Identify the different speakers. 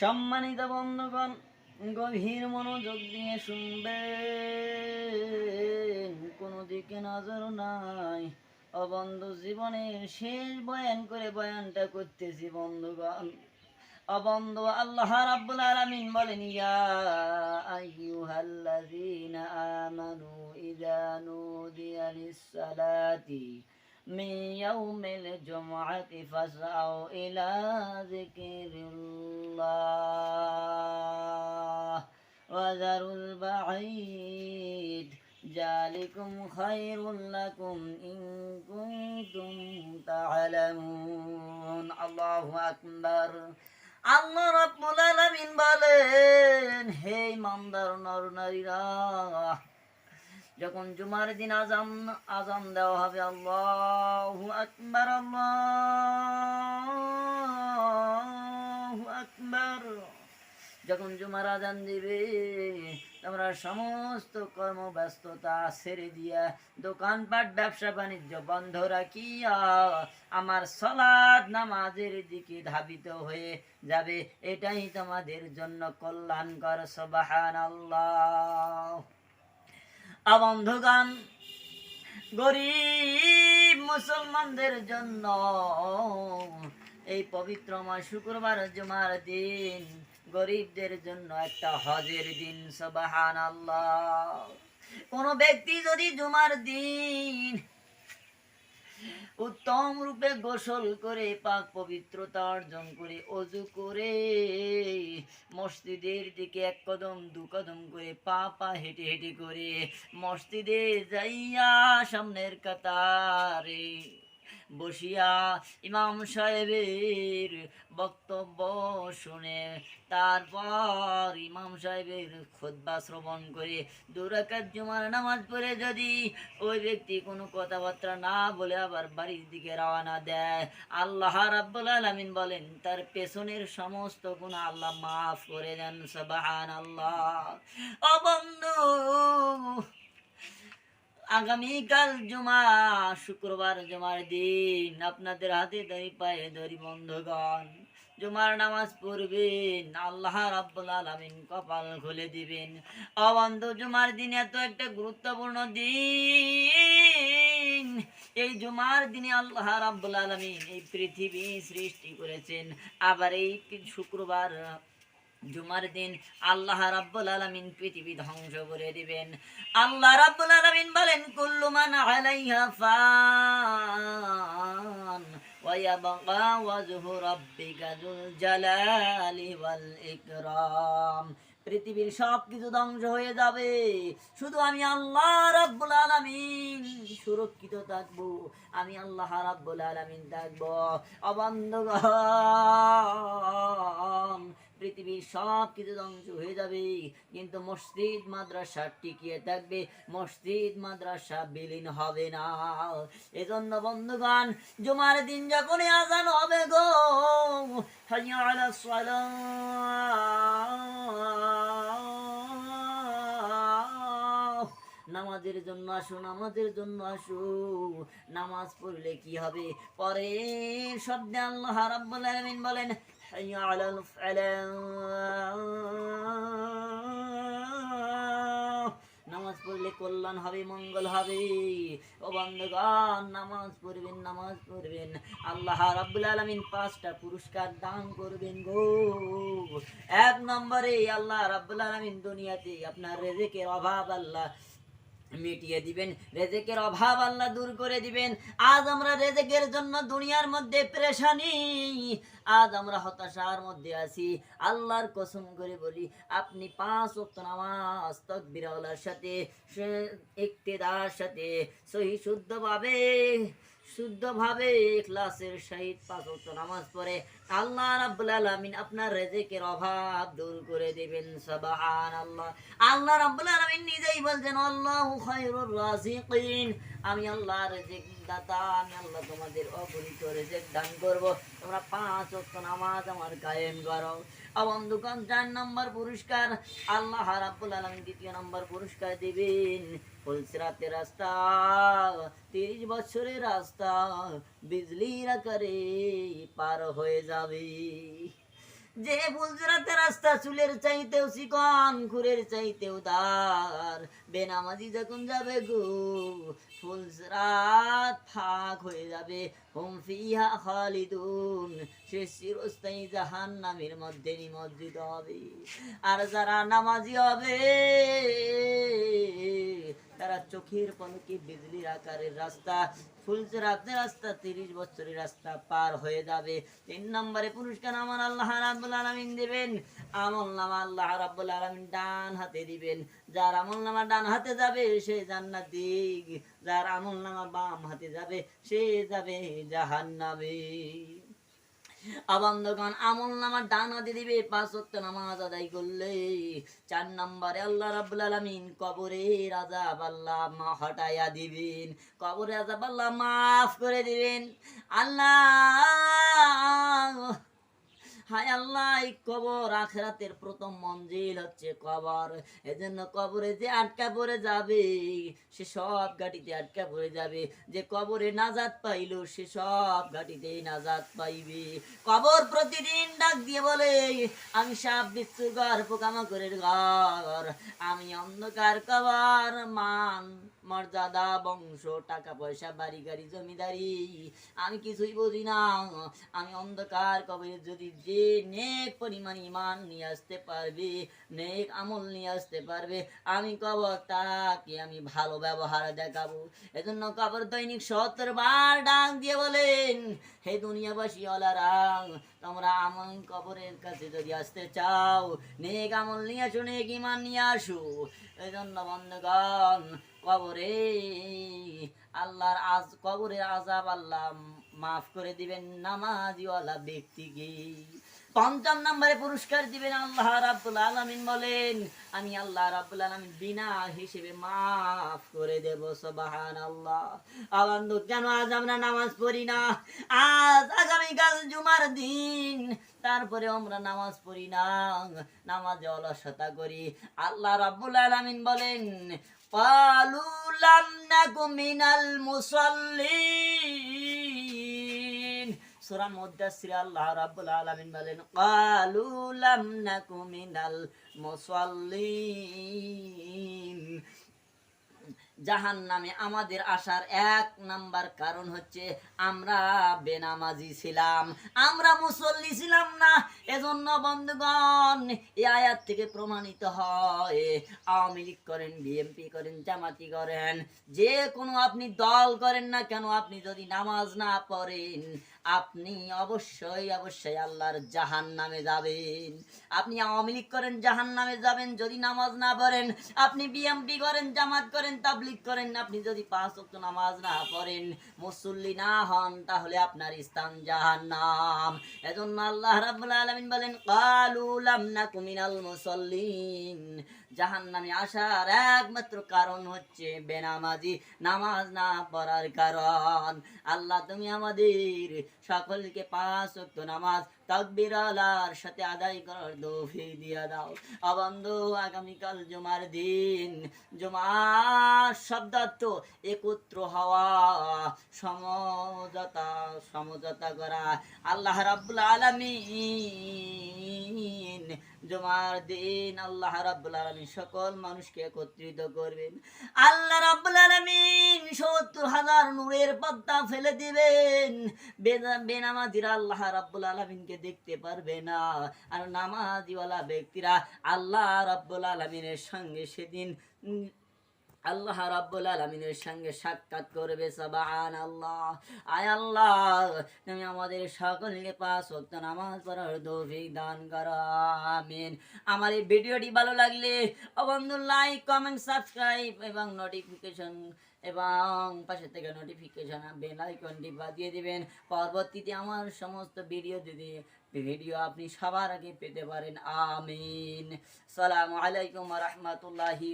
Speaker 1: সম্মানিত বন্ধুগণ, গভীর মনোযোগ দিয়ে শুনবে। কোনো দিকে নজর নাই। অবন্ধু জীবনের শেষ বয়ান করে বয়ানটা করতেছি বন্ধুগণ। অবন্ধু আল্লাহ রাব্বুল আলামিন বলেন, ইয়া আইয়ুহাল্লাযীনা আমানু ইযা নুদিয়া লিস-সালাতি من يوم الجمعة فاسعوا إلى ذكر الله وذروا البعيد ذلكم خير لكم إن كنتم تعلمون الله أكبر আল্লাহ রাব্বুল আলামিন বলেন হে ইমানদার নর নারীরা যখন জুমার দিন আজান আজান দেওয়া হবে, আল্লাহু আকবার আল্লাহু আকবার। যখন জুমার আজান দিবে, তোমরা সমস্ত কর্মব্যস্ততা ছেড়ে দিয়া দোকানপাট, ব্যবসা বাণিজ্য বন্ধ রাখিয়া আমার সলাদ নামাজের দিকে ধাবিত হয়ে যাবে। এটাই তোমাদের জন্য কল্যাণকর সবাহান আল্লাহ বন্ধুগান গরিব মুসলমানদের জন্য এই পবিত্র মাস শুক্রবার জুমার দিন গরিবদের জন্য একটা হজের দিন সবাহান আল্লাহ কোন ব্যক্তি যদি জুমার দিন উত্তম রূপে গোসল করে পাক পবিত্রতা অর্জন করে, অজু করে মসজিদের দিকে এক কদম, দু কদম করে পা পা হেঁটে হেঁটে করে মসজিদে যাইয়া সামনের কাতারে বসিয়া ইমাম সাহেবের বক্তব্য শুনে, তারপর ইমাম সাহেবের খোদবা শ্রবণ করে দুরাকাত জুমার নামাজ পড়ে যদি ওই ব্যক্তি কোনো কথাবার্তা না বলে আবার বাড়ির দিকে রওনা দেয়। আল্লাহ রাব্বুল আলামিন বলেন, তার পেছনের সমস্ত গুণ আল্লাহ মাফ করে দেন সবাহান আল্লাহ ও বন্ধু আগামীকাল জুমা, শুক্রবার জুমার দিন। আপনাদের হাতে ধরি পায়ে ধরি বন্ধুগণ। জুমার নামাজ পড়বেন, আল্লাহ রাব্বুল আলামিন কপাল খুলে দিবেন। অবন্ধ জুমার দিন এত একটা গুরুত্বপূর্ণ দিন। এই জুমার দিনে আল্লাহ রাব্বুল আলামিন এই পৃথিবী সৃষ্টি করেছেন। আবার এই শুক্রবার জুমার দিন আল্লাহ রাব্বুল আলামিন পৃথিবী ধ্বংস করে দিবেন। আল্লাহ রাব্বুল আলামিন বলেন, কুল্লু মান আলাইহা ফান পৃথিবীর সব কিছু ধ্বংস হয়ে যাবে। শুধু আমি আল্লাহ রাব্বুল আলামিন সুরক্ষিত থাকব। আমি আল্লাহ রাব্বুল আলামিন থাকব। অবন্ধগণ পৃথিবীর সব কিছু ধ্বংস হয়ে যাবে। কিন্তু মসজিদ, মাদ্রাসা টিকিয়ে থাকবে। মসজিদ, মাদ্রাসা বিলীন হবে না। এজন্য বন্ধুগণ, জুমার দিন যখনই আজান হবে গো নামাজের জন্য আসো, নামাজের জন্য আসো। নামাজ পড়লে কি হবে? পরে শব্দে আল্লাহ রাব্বুল আলামিন বলেন আলাল ফালাহ নামাজ পড়লে কল্যাণ হবে, মঙ্গল হবে। ও বন্ধুগণ, নামাজ পড়বেন নামাজ পড়বেন। আল্লাহ রাব্বুল আলামিন পাঁচটা পুরস্কার দান করবেন গো। এক নম্বরে আল্লাহ রাব্বুল আলামিন দুনিয়াতে আপনার রেজেকের অভাব আল্লাহ মিটিয়ে দিবেন, রেজেকের অভাব আল্লাহ দূর করে দিবেন। আজ আমরা রেজেকের জন্য দুনিয়ার মধ্যে পেরেশানি। আজ আমরা হতাশার মধ্যে আছি। আল্লাহর কসম করে বলি, আপনি পাঁচ ওয়াক্ত নামাজ তকবিরাওয়ালার সাথে ইক্তেদার সাথে সহি শুদ্ধভাবে শুদ্ধভাবে ক্লাসের সহিত পাঁচ নামাজ পড়ে, আল্লাহ রাব্বুল আলামিন আপনার রেজেকের অভাব দূর করে দিবেন, সুবহানাল্লাহ। আল্লাহ রাব্বুল আলামিন নিজেই বলছেন, আল্লাহু খায়রুর রাজিকিন। আমি আল্লাহ রেজেক দাতা আমি আল্লাহ তোমাদের অগণিত রেজেক দান করব। তোমরা পাঁচ ওয়াক্ত নামাজ আমার কায়েম করো। বন্ধুগণ চার নম্বর পুরস্কার আল্লাহ রাব্বুল আলামিন দ্বিতীয় নম্বর পুরস্কার দিবেন। ফুলসিরাতে রাস্তা, তিরিশ বছরের রাস্তা বিজলির আকারে পার হয়ে যাবে। যে ফুলসরাতের রাস্তা চুলের চাইতেও চিকন খুরের চাইতেও দার বেনামাজি যখন যাবে গো ফুলসরাত ফাঁক হয়ে যাবে। হুম ফিহা খালিদুন, সে চিরস্থায়ী জাহান নামের মধ্যে নিমজ্জিত হবে। আর যারা নামাজি হবে, তারা চোখের পলকে বিজলির আকারের রাস্তা ফুলছে রাতের রাস্তা, তিরিশ বছরের রাস্তা পার হয়ে যাবে। তিন নম্বরে পুরস্কার আমার আল্লাহ রাব্বুল আলামিন দিবেন। আমল নামা আল্লাহ রাব্বুল আলামিন ডান হাতে দিবেন। যার আমল নামা ডান হাতে যাবে, সে জান্নাতি। যার আমল নামা বাম হাতে যাবে, সে যাবে জাহান্নামে। আবন্ধগণ আমল নামা ডান হাতে দিবে, পাঁচ ওয়াক্ত নামাজ আদায় করলে। চার নম্বরে আল্লাহ রাব্বুল আলামিন কবরের আযাব আল্লাহ মা হটাইয়া দিবেন। কবরের আযাব আল্লাহ মাফ করে দিবেন। আল্লাহ হায় আল্লাহ কবর আখেরাতের প্রথম মঞ্জিল হচ্ছে কবর। এজন্য কবরে যে আটকা পড়ে যাবে, সে সব গাটিতে আটকা পড়ে যাবে। যে কবরে নাজাত পাইলো, সে সব গাটিতেই নাজাত পাইবে। কবর প্রতিদিন ডাক দিয়ে বলে, আমি সাপ বিচ্ছুর ঘর পোকামাকড়ের ঘর, আমি অন্ধকার কবর মান মর্যাদা, বংশ, টাকা পয়সা, বাড়ি গাড়ি, জমিদারি। আমি কিছুই বুঝি না। আমি অন্ধকার কবরে যদি যে নেক পরিমাণ ইমান নিয়ে আসতে পারবে, নেক আমল নিয়ে আসতে পারবে, আমি কবর তাকে আমি ভালো ব্যবহার দেখাবো। এজন্য কবর দৈনিক সত্তর বার ডাক দিয়ে বলেন, হে দুনিয়াবাসী অলারা তোমরা আমল কবরের কাছে যদি আসতে চাও, নেক আমল নিয়ে আসো, নেক ইমান নিয়ে আসো। এই জন্য বন্ধগণ, কবরে আল্লাহর আজ, কবরের আজাব আল্লাহ মাফ করে দিবেন নামাজিওয়ালা ব্যক্তিকে। পঞ্চম নম্বরে পুরস্কার দিবেন আল্লাহ রাব্বুল আলামিন বলেন, আমি আল্লাহ রাব্বুল আলামিন বিনা হিসেবে মাফ করে দেব, সুবহানাল্লাহ। আনন্দ কেন আজ আমরা নামাজ পড়ি না। আজ আগামীকাল জুমার দিন। তারপরে আমরা নামাজ পড়ি না। নামাজে অলসতা করি। আল্লাহ রাব্বুল আলামিন বলেন, পালু লাম নাকু মিনাল মুসাল্লিন। সূরা মুদাসসির আল্লাহ রাব্বুল আলামিন বলেন কালু না কুমিনাল মিনাল জাহান নামে আমাদের আসার এক নাম্বার কারণ হচ্ছে আমরা বেনামাজি ছিলাম। আমরা মুসল্লি ছিলাম না। এজন্য বন্ধুগণ, এই আয়াত থেকে প্রমাণিত হয়, আওয়ামী লীগ করেন বিএমপি করেন, জামাতি করেন, যে কোনো আপনি দল করেন না কেন, আপনি যদি নামাজ না পড়েন আপনি অবশ্যই অবশ্যই আল্লাহর জাহান নামে যাবেন। আপনি আওয়ামী লীগ করেন জাহান নামে যাবেন। যদি নামাজ না পড়েন, আপনি বিএমপি করেন, জামাত করেন, তাবলিগ করেন, আপনি যদি পাঁচ ওয়াক্ত নামাজ না পড়েন, মুসল্লি না হন, তাহলে আপনার স্থান জাহান্নাম। এজন্য আল্লাহ রাব্বুল আলামিন বলেন, কালু লাম নাকু মিনাল মুসাল্লিন। জাহান্নামে আসার একমাত্র কারণ হচ্ছে বেনামাজি, নামাজ না পড়ার কারণ। আল্লাহ, তুমি আমাদের সকলকে পাঁচ ওয়াক্ত নামাজ, তকবির আলার সাথে আদায় করার দৌফি দিয়া দাও। অবন্ধ আগামীকাল জুমার দিন। জুমার শব্দার্থ একত্র হওয়া, সমঝোতা সমঝোতা করা। আল্লাহ রাব্বুল আলামিন জুমার দিন আল্লাহ রাব্বুল আলামিন সকল মানুষকে একত্রিত করবেন। আল্লাহ রাব্বুল আলামিন সত্তর হাজার নূরের পদ্মা ফেলে দিবেন। বেনা- বেনামাজিরা আল্লাহ রাব্বুল আলামিনকে দেখতে পারবে না। আর নামাজিওয়ালা ব্যক্তিরা আল্লাহ রাব্বুল আলামিনের সঙ্গে সেদিন আল্লাহ রাব্বুল আলামিনের সঙ্গে সাক্ষাৎ করবে সাবান আল্লাহ আয় আল্লাহ, তুমি আমাদের সকলকে পাঁচ ওয়াক্ত নামাজ পড়ার তৌফিক দান করো, আমিন। আমার এই ভিডিওটি ভালো লাগলে অবন্ধু লাইক, কমেন্ট, সাবস্ক্রাইব এবং নোটিফিকেশন এবং পাশে থেকে নোটিফিকেশন বেল আইকনটি বাজিয়ে দিবেন। পরবর্তীতে আমার সমস্ত ভিডিও যদি ভিডিও আপনি সবার আগে পেতে পারেন, আমিন। সালামু আলাইকুম রহমতুল্লাহি